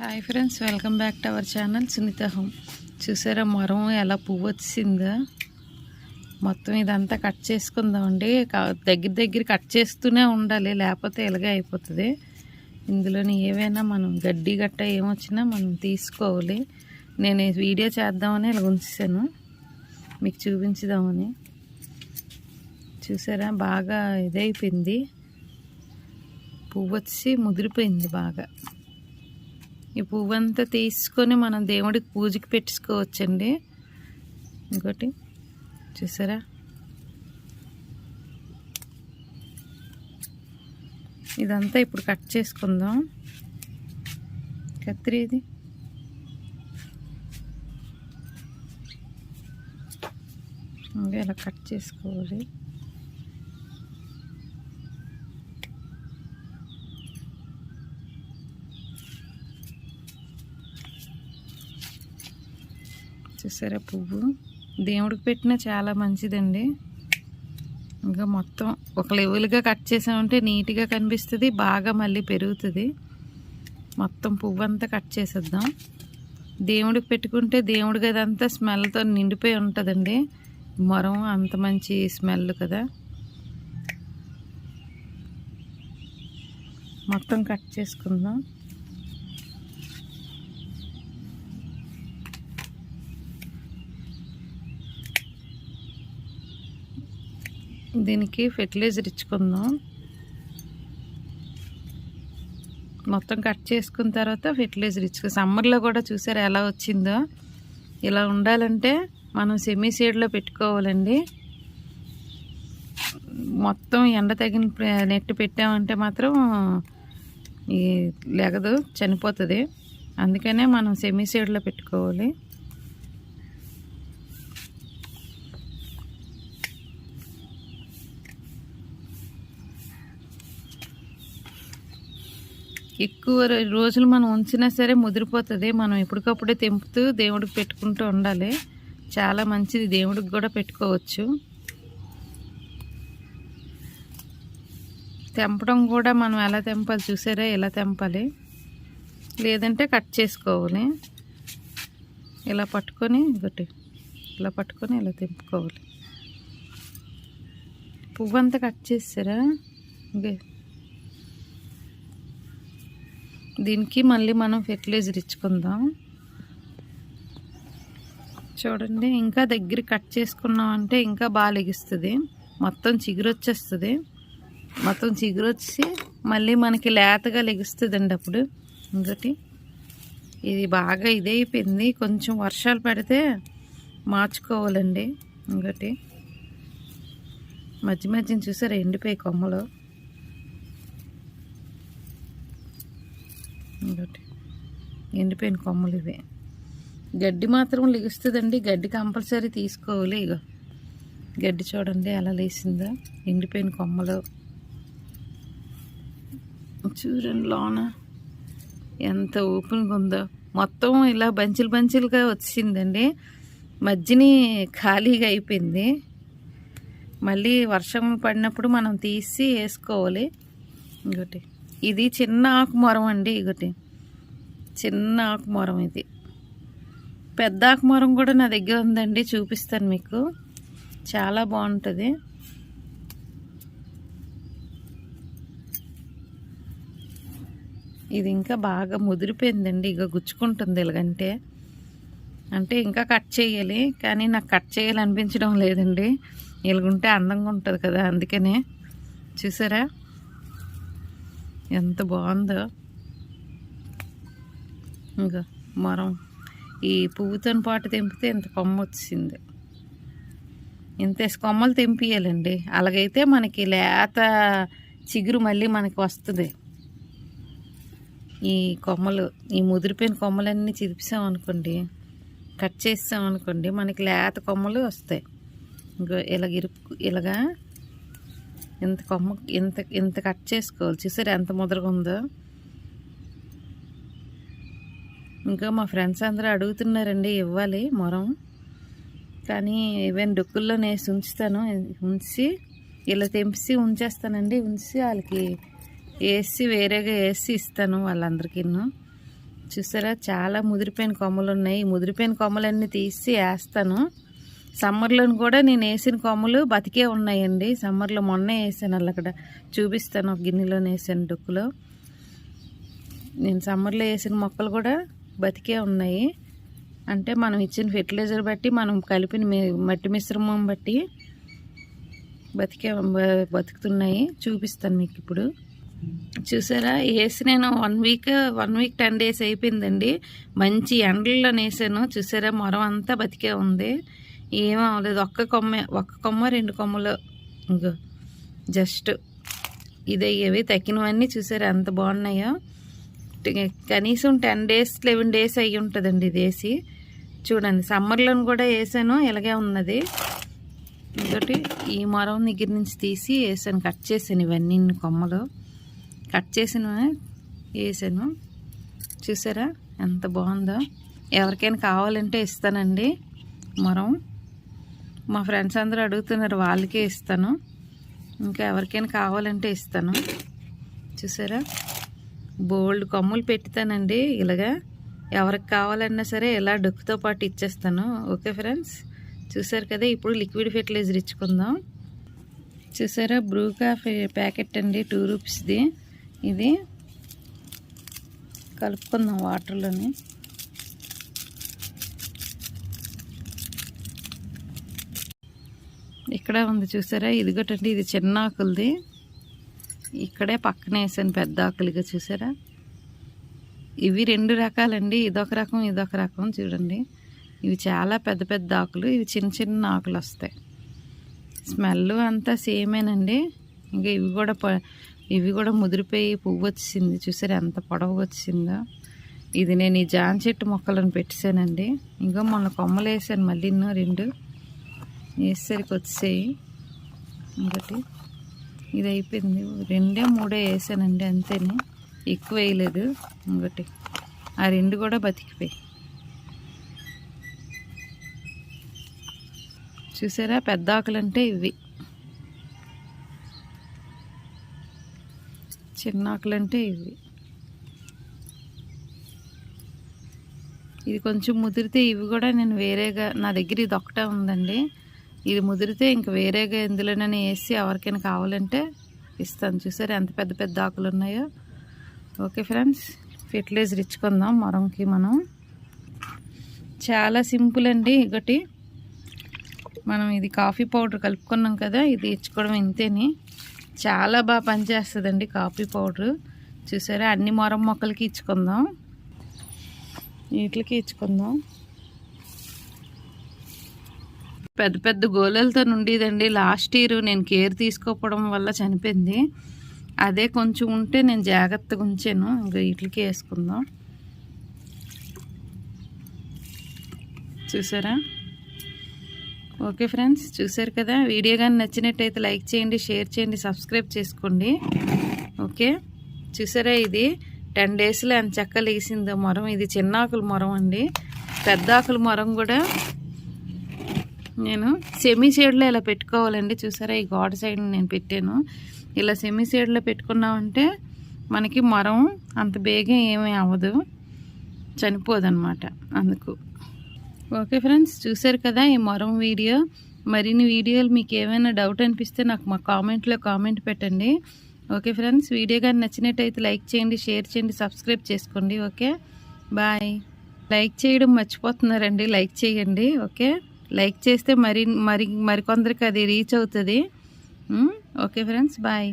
Hi friends welcome back to our channel Sunitha home చూసారా మరం ఎలా పువ్వు వచ్చిందా? మొత్తం ఇదంతా కట్ చేసుకుందామండి దగ్గర దగ్గర కట్ చేస్తూనే ఉండాలి లేకపోతే ఇలాగే అయిపోతుంది. ఇందులోని ఏవైనా మనం గడ్డి గట్ట ఏమొచ్చినా మనం తీసుకోవాలి. నేను వీడియో చేద్దామని ఇలా ఉంచాను మీకు చూపించుదామని. చూసారా బాగా ఇదైపోయింది. పువ్వు వచ్చి ముదిరిపోయింది బాగా. ఈ పువ్వు అంతా తీసుకొని మనం దేవుడికి పూజకి పెట్టుకోవచ్చండి. ఇంకోటి చూసారా? ఇదంతా ఇప్పుడు కట్ చేసుకుందాం. కత్తిరి ఇది. ఇంకా ఇలా కట్ చేసుకోవాలి. చూసారా పువ్వు? దేవుడికి పెట్టినా చాలా మంచిదండి. ఇంకా మొత్తం ఒక లెవెల్గా కట్ చేసామంటే నీట్గా కనిపిస్తుంది బాగా మళ్ళీ పెరుగుతుంది. మొత్తం పువ్వు అంతా కట్ చేసేద్దాం. దేవుడికి పెట్టుకుంటే దేవుడి గదంతా స్మెల్తో నిండిపోయి ఉంటుందండి. మొరం అంత మంచి స్మెల్ కదా. మొత్తం కట్ చేసుకుందాం. దీనికి ఫెర్టిలైజర్ ఇచ్చుకుందాం. మొత్తం కట్ చేసుకున్న తర్వాత ఫెర్టిలైజర్ ఇచ్చుకో సమ్మర్లో కూడా చూసారు ఎలా వచ్చిందో? ఇలా ఉండాలంటే మనం సెమీ సీడ్లో పెట్టుకోవాలండి. మొత్తం ఎండ తగిన నెట్ పెట్టామంటే మాత్రం ఈ లెగదు చనిపోతుంది. అందుకనే మనం సెమీ సీడ్లో పెట్టుకోవాలి. ఎక్కువ రోజులు మనం ఉంచినా సరే ముదిరిపోతుంది. మనం ఎప్పటికప్పుడే తెంపుతూ దేవుడికి పెట్టుకుంటూ ఉండాలి. చాలా మంచిది దేవుడికి కూడా పెట్టుకోవచ్చు. తెంపడం కూడా మనం ఎలా తెంపాలి చూసారా? ఎలా తెంపాలి? లేదంటే కట్ చేసుకోవాలి. ఇలా పట్టుకొని ఒకటి ఇలా పట్టుకొని ఇలా తెంపుకోవాలి. పువ్వు అంతా కట్ చేస్తారా? ఇంకే దీనికి మళ్ళీ మనం ఫెర్టిలైజర్ ఇచ్చుకుందాం. చూడండి ఇంకా దగ్గర కట్ చేసుకున్నాం అంటే ఇంకా బాగా లెగిస్తుంది. మొత్తం చిగురు వచ్చేస్తుంది మొత్తం చిగురు వచ్చి మళ్ళీ మనకి లేతగా లెగుస్తుందండి అప్పుడు. ఇంకోటి ఇది బాగా ఇదైపోయింది కొంచెం వర్షాలు పడితే మార్చుకోవాలండి. ఇంకోటి మధ్య మధ్యన చూసారు ఎండిపోయి కొమ్మలు ఇంకోటి ఎండిపోయిన కొమ్మలు ఇవి. గడ్డి మాత్రం లెగుస్తుందండి గడ్డి కంపల్సరీ తీసుకోవాలి. ఇగో గడ్డి చూడండి ఎలా లేసిందో? ఎండిపోయిన కొమ్మలు. చూడండి లోన ఎంత ఓపెన్గా ఉందో. మొత్తం ఇలా బంచులు బంచులుగా వచ్చిందండి. మధ్యని ఖాళీగా అయిపోయింది. మళ్ళీ వర్షం పడినప్పుడు మనం తీసి వేసుకోవాలి. ఇంకోటి ఇది చిన్న ఆకు మొరం అండి ఇంకోటి. చిన్న ఆకుమూరం ఇది. పెద్ద ఆకుమూరం కూడా నా దగ్గర ఉందండి చూపిస్తాను మీకు. చాలా బాగుంటుంది. ఇది ఇంకా బాగా ముదిరిపోయిందండి ఇక గుచ్చుకుంటుంది ఇలాగంటే. అంటే ఇంకా కట్ చేయాలి కానీ నాకు కట్ చేయాలనిపించడం లేదండి. ఇలాగుంటే అందంగా ఉంటుంది కదా అందుకనే. చూసారా? ఎంత బాగుందో. ఇంకా మరం. ఈ పువ్వుతో పాటు తెంపితే ఇంత కొమ్మ వచ్చింది ఇంత కొమ్మలు తెంపియాలండి అలాగైతే మనకి లేత చిగురు మళ్ళీ మనకి వస్తుంది. ఈ కొమ్మలు ఈ ముదిరిపోయిన కొమ్మలన్నీ చిదిపిసాం అనుకోండి కట్ చేసాం అనుకోండి మనకి లేత కొమ్మలు వస్తాయి. ఇంకో ఇలాగ ఇరుపు ఇలాగా ఇంత కొమ్మ ఇంత ఇంత కట్ చేసుకోవాలి. చూసారు ఎంత ముదరగా ఉందో? ఇంకా మా ఫ్రెండ్స్ అందరూ అడుగుతున్నారండి ఇవ్వాలి మొరం. కానీ ఈవెన్ డొక్కుల్లో నేసి ఉంచుతాను. ఉంచి ఇలా తెంపిసి ఉంచేస్తానండి. ఉంచి వాళ్ళకి వేసి వేరేగా వేసి ఇస్తాను వాళ్ళందరికీ చూసారా? చాలా ముదిరిపోయిన కొమ్మలు ఉన్నాయి. ముదిరిపోయిన కొమ్మలన్నీ తీసి వేస్తాను. సమ్మర్లో కూడా నేను వేసిన కొమ్మలు బతికే ఉన్నాయండి. సమ్మర్లో మొన్న వేసాను అలా అక్కడ చూపిస్తాను ఒక గిన్నెలో వేసాను డొక్కులో. నేను సమ్మర్లో వేసిన మొక్కలు కూడా బతికే ఉన్నాయి. అంటే మనం ఇచ్చిన ఫెర్టిలైజర్ బట్టి మనం కలిపిన మట్టి మిశ్రమం బట్టి బతికే బ- బతుకుతున్నాయి. చూపిస్తాను మీకు ఇప్పుడు. చూసారా? వేసి నేను one week one week ten days అయిపోయిందండి. మంచి ఎండల్లో వేసాను చూసారా? మొరం అంతా బతికే ఉంది. ఏం అవ్వలేదు. ఒక్క కొమ్మ ఒక్క కొమ్మ రెండు కొమ్మలు. ఇంకో జస్ట్ ఇదయ్యేవి. తక్కినవన్నీ చూసారా? ఎంత బాగున్నాయో. కనీసం టెన్ డేస్ లెవెన్ డేస్ అయ్యి ఉంటుందండి ఇది వేసి. చూడండి సమ్మర్లో కూడా వేసాను ఇలాగే ఉన్నది. ఇంకోటి ఈ మరం దగ్గర నుంచి తీసి వేసాను కట్ చేసాను ఇవన్నీ కొమ్మలు. కట్ చేసిన వేసాను. చూసారా ఎంత బాగుందో. ఎవరికైనా కావాలంటే ఇస్తానండి మరం. మా ఫ్రెండ్స్ అందరూ అడుగుతున్నారు వాళ్ళకే ఇస్తాను. ఇంకా ఎవరికైనా కావాలంటే ఇస్తాను. చూసారా? బోల్డ్ కొమ్ములు పెట్టుతానండి ఇలాగా. ఎవరికి కావాలన్నా సరే ఇలా డొక్కుతో పాటు ఇచ్చేస్తాను. Okay friends? చూసారు కదా ఇప్పుడు లిక్విడ్ ఫెర్టిలైజర్ ఇచ్చుకుందాం. చూసారా బ్రూకా ఫే- ప్యాకెట్ అండి టూ రూపీస్ది. ఇది కలుపుకుందాం వాటర్లోని. ఇక్కడ ఉంది చూసారా ఇదిగోటండి ఇది చిన్న ఆకులది. ఇక్కడే పక్కన వేసాను పెద్ద ఆకులుగా చూసారా? ఇవి రెండు రకాలండి. ఇదొక రకం ఇదొక రకం చూడండి. ఇవి చాలా పెద్ద పెద్ద ఆకులు ఇవి చిన్న చిన్న ఆకులు వస్తాయి. స్మెల్ అంతా సేమేనండి. ఇంకా ఇవి కూడా ప- ఇవి కూడా ముదిరిపోయి పువ్వు వచ్చింది చూసారా ఎంత పొడవు వచ్చిందో ఇది నేను ఈ జాన్ చెట్టు మొక్కలను పెట్టేశానండి ఇంకా మొన్న కొమ్మలు వేసాను మళ్ళీ ఇన్నో రెండు. వేసేసరికి వచ్చాయి ఇంకటి. ఇది అయిపోయింది రెండే మూడే వేసానండి అంతేనే. ఎక్కువ వేయలేదు ఇంకోటి. ఆ రెండు కూడా బతికిపోయి చూసారా? పెద్ద ఆకులు అంటే ఇవి. చిన్న ఆకులు అంటే ఇవి. ఇది కొంచెం ముదిరితే ఇవి కూడా నేను వేరేగా నా దగ్గర ఇది ఒకటే ఉందండి. ఇది ముదిరితే ఇంక వేరేగా ఎందులోనైనా వేసి ఎవరికైనా కావాలంటే ఇస్తాను. చూసారు ఎంత పెద్ద పెద్ద ఆకులు ఉన్నాయో? ఓకే ఫ్రెండ్స్ ఫెర్టిలైజర్ ఇచ్చుకుందాం మొరంకి మనం. చాలా సింపుల్ అండి ఒకటి మనం ఇది కాఫీ పౌడర్ కలుపుకున్నాం కదా ఇది ఇచ్చుకోవడం ఇంతేని. చాలా బాగా పనిచేస్తుందండి కాఫీ పౌడర్. చూసారా అన్ని మొరం మొక్కలకి ఇచ్చుకుందాం. వీటికి ఇచ్చుకుందాం. పెద్ద పెద్ద గోళలతో ఉండేదండి లాస్ట్ ఇయర్ నేను కేర్ తీసుకోకపోవడం వల్ల చనిపోయింది. అదే కొంచెం ఉంటే నేను జాగ్రత్తగా ఉంచాను. ఇంకా వీటికి వేసుకుందాం. చూసారా? ఓకే ఫ్రెండ్స్ చూసారు కదా? వీడియో కానీ నచ్చినట్టయితే లైక్ చేయండి షేర్ చేయండి సబ్స్క్రైబ్ చేసుకోండి. ఓకే? చూసారా ఇది? టెన్ డేస్లో ఎంత చెక్క లేసిందో మొరం. ఇది చిన్న ఆకుల మొరం అండి. పెద్ద ఆకుల మొరం కూడా నేను సెమీ షేడ్లో ఇలా పెట్టుకోవాలండి. చూసారా? ఈ గోడ సైడ్ నేను పెట్టాను. ఇలా సెమీ షేడ్లో పెట్టుకున్నామంటే మనకి మరం అంత బేగం ఏమీ అవ్వదు. చనిపోదన్నమాట అందుకు. ఓకే ఫ్రెండ్స్ చూసారు కదా ఈ మరం వీడియో? మరిన్ని వీడియోలు మీకు ఏమైనా డౌట్ అనిపిస్తే నాకు మా కామెంట్లో కామెంట్ పెట్టండి. ఓకే ఫ్రెండ్స్ వీడియో కానీ నచ్చినట్టయితే లైక్ చేయండి షేర్ చేయండి సబ్స్క్రైబ్ చేసుకోండి. ఓకే? బాయ్. లైక్ చేయడం మర్చిపోతున్నారండి. లైక్ చేయండి. ఓకే? లైక్ చేస్తే మరి మరి మరికొందరికి అది రీచ్ అవుతుంది. Okay friends bye.